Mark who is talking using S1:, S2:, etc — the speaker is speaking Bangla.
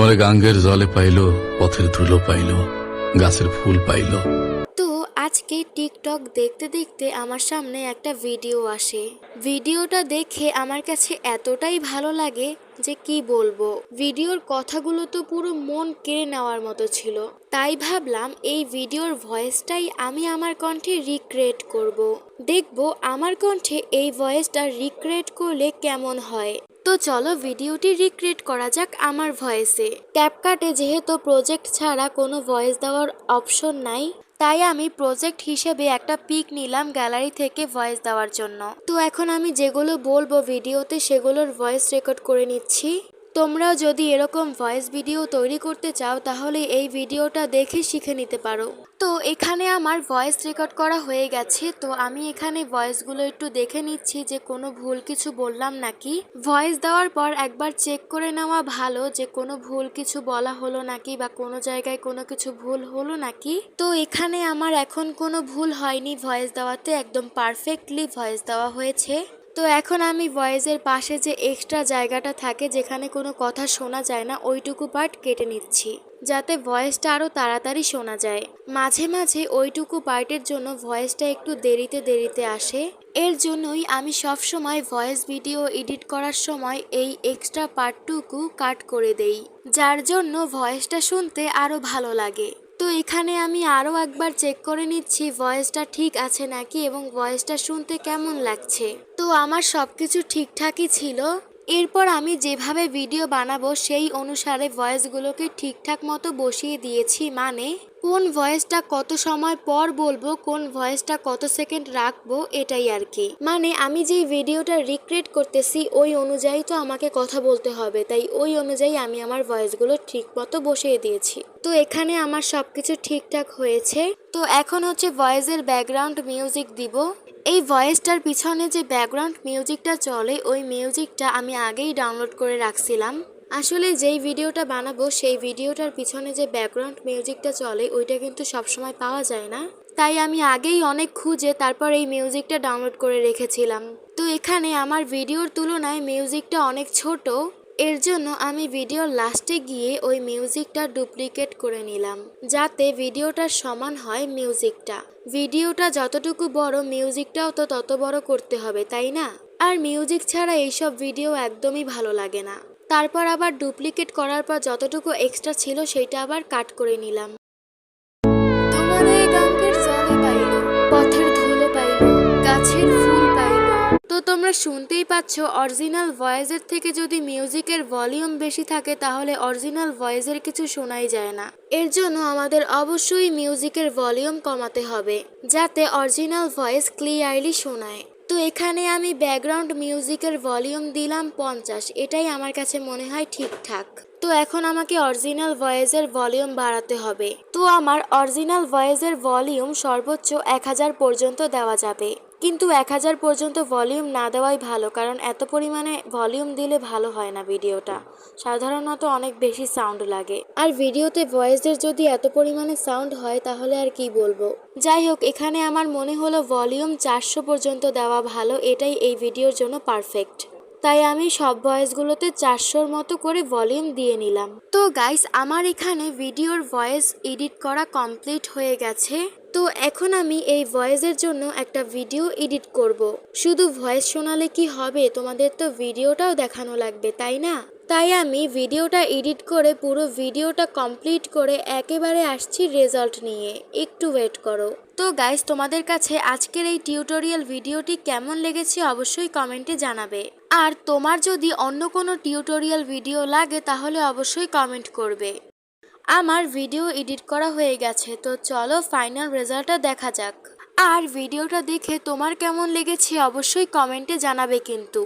S1: তোমার গাঙ্গের জলে পাইলো, পথের ধুলো পাইলো, গাছের ফুল পাইলো।
S2: তো আজকে টিকটক দেখতে দেখতে আমার সামনে একটা ভিডিও আসে। ভিডিওটা দেখে আমার কাছে এতটাই ভালো লাগে যে কি বলব, ভিডিওর কথাগুলো তো পুরো মন কেড়ে নেওয়ার মতো ছিল। তাই ভাবলাম এই ভিডিওর ভয়েসটাই আমি আমার কণ্ঠে রিক্রিয়েট করব। দেখব আমার কণ্ঠে এই ভয়েসটা রিক্রিয়েট করলে কেমন হয়। তো চলো ভিডিওটি রিক্রিয়েট করা যাক আমার ভয়েসে। ক্যাপকাটে যেহেতু প্রজেক্ট ছাড়া কোনো ভয়েস দেওয়ার অপশন নাই, তাই আমি প্রজেক্ট হিসেবে একটা পিক নিলাম গ্যালারি থেকে ভয়েস দেওয়ার জন্য। তো এখন আমি যেগুলো বলব ভিডিওতে সেগুলোর ভয়েস রেকর্ড করে নিচ্ছি। তোমরাও যদি এরকম ভয়েস ভিডিও তৈরি করতে চাও, তাহলে এই ভিডিওটা দেখে শিখে নিতে পারো। তো এখানে আমার ভয়েস রেকর্ড করা হয়ে গেছে। তো আমি এখানে ভয়েসগুলো একটু দেখে নিচ্ছি যে কোনো ভুল কিছু বললাম নাকি। ভয়েস দেওয়ার পর একবার চেক করে নেওয়া ভালো যে কোনো ভুল কিছু বলা হলো নাকি বা কোনো জায়গায় কোনো কিছু ভুল হলো নাকি। তো এখানে আমার এখন কোনো ভুল হয়নি। ভয়েস দেওয়াতে একদম পারফেক্টলি ভয়েস দেওয়া হয়েছে। তো এখন আমি ভয়েসের পাশে যে এক্সট্রা জায়গাটা থাকে যেখানে কোনো কথা শোনা যায় না, ওইটুকু পার্ট কেটে নিচ্ছি, যাতে ভয়েসটা আরও তাড়াতাড়ি শোনা যায়। মাঝে মাঝে ওইটুকু পার্টের জন্য ভয়েসটা একটু দেরিতে দেরিতে আসে। এর জন্যই আমি সব সময় ভয়েস ভিডিও এডিট করার সময় এই এক্সট্রা পার্টটুকু কাট করে দেই, যার জন্য ভয়েসটা শুনতে আরও ভালো লাগে। তো এখানে আমি আরও একবার চেক করে নিচ্ছি, ভয়েসটা ঠিক আছে নাকি এবং ভয়েসটা শুনতে কেমন লাগছে। তো আমার সব কিছু ঠিকঠাকই ছিল। এরপর আমি যেভাবে ভিডিও বানাবো, সেই অনুসারে ভয়েসগুলোকে ঠিকঠাক মতো বসিয়ে দিয়েছি। মানে কোন ভয়েসটা কত সময় পর বলব, কোন ভয়েসটা কত সেকেন্ড রাখব, এটাই আর কি। মানে আমি যেই ভিডিওটা রিক্রিয়েট করতেছি, ওই অনুযায়ী তো আমাকে কথা বলতে হবে। তাই ওই অনুযায়ী আমি আমার ভয়েসগুলো ঠিক মতো বসিয়ে দিয়েছি। তো এখানে আমার সব কিছু ঠিকঠাক হয়েছে। তো এখন হচ্ছে ভয়েসের ব্যাকগ্রাউন্ড মিউজিক দিব। এই ভয়েসটার পিছনে যে ব্যাকগ্রাউন্ড মিউজিকটা চলে, ওই মিউজিকটা আমি আগেই ডাউনলোড করে রাখছিলাম। আসলে যেই ভিডিওটা বানাবো, সেই ভিডিওটার পিছনে যে ব্যাকগ্রাউন্ড মিউজিকটা চলে, ওইটা কিন্তু সবসময় পাওয়া যায় না। তাই আমি আগেই অনেক খুঁজে তারপর এই মিউজিকটা ডাউনলোড করে রেখেছিলাম। তো এখানে আমার ভিডিওর তুলনায় মিউজিকটা অনেক ছোট। এর জন্য আমি ভিডিওর লাস্টে গিয়ে ওই মিউজিকটা ডুপ্লিকেট করে নিলাম, যাতে ভিডিওটার সমান হয় মিউজিকটা। ভিডিওটা যতটুকু বড়, মিউজিকটাও তো তত বড় করতে হবে, তাই না? আর মিউজিক ছাড়া এইসব ভিডিও একদমই ভালো লাগে না। তারপর আবার ডুপ্লিকেট করার পর যতটুকু এক্সট্রা ছিল সেটা আবার কাট করে নিলাম। পথের তোমরা শুনতেই পাচ্ছ অরিজিনাল ভয়েসের থেকে যদি মিউজিকের ভলিউম বেশি থাকে, তাহলে অরিজিনাল ভয়েসের কিছু শোনাই যায় না। এর জন্য আমাদের অবশ্যই মিউজিকের ভলিউম কমাতে হবে, যাতে অরিজিনাল ভয়েস ক্লিয়ারলি শোনায়। তো এখানে আমি ব্যাকগ্রাউন্ড মিউজিকের ভলিউম দিলাম পঞ্চাশ, এটাই আমার কাছে মনে হয় ঠিকঠাক। তো এখন আমাকে অরিজিনাল ভয়েসের ভলিউম বাড়াতে হবে। তো আমার অরিজিনাল ভয়েসের ভলিউম সর্বোচ্চ এক হাজার পর্যন্ত দেওয়া যাবে। কিন্তু এক হাজার পর্যন্ত ভলিউম না দেওয়াই ভালো, কারণ এত পরিমাণে ভলিউম দিলে ভালো হয় না ভিডিওটা। সাধারণত অনেক বেশি সাউন্ড লাগে। আর ভিডিওতে ভয়েসের যদি এত পরিমাণে সাউন্ড হয়, তাহলে আর কি বলব? যাই হোক, এখানে আমার মনে হলো ভলিউম চারশো পর্যন্ত দেওয়া ভালো, এটাই এই ভিডিওর জন্য পারফেক্ট তাই আমি সব ভয়েসগুলোতে চারশোর মতো করে ভলিউম দিয়ে নিলাম। তো গাইস, আমার এখানে ভিডিওর ভয়েস এডিট করা কমপ্লিট হয়ে গেছে। তো এখন আমি এই ভয়েসের জন্য একটা ভিডিও এডিট করব। শুধু ভয়েস শোনালে কি হবে? তোমাদের তো ভিডিওটাও দেখানো লাগবে, তাই না? তাই আমি ভিডিওটা এডিট করে পুরো ভিডিওটা কমপ্লিট করে একেবারে আসছি রেজাল্ট নিয়ে। একটু ওয়েট করো। তো গাইস, তোমাদের কাছে আজকের এই টিউটোরিয়াল ভিডিওটি কেমন লেগেছে অবশ্যই কমেন্টে জানাবে। আর তোমার যদি অন্য কোনো টিউটোরিয়াল ভিডিও লাগে, তাহলে অবশ্যই কমেন্ট করবে। আমার ভিডিও এডিট করা হয়ে গেছে, তো চলো ফাইনাল রেজাল্টটা দেখা যাক। আর ভিডিওটা দেখে তোমার কেমন লেগেছে, অবশ্যই কমেন্টে জানাবে কিন্তু।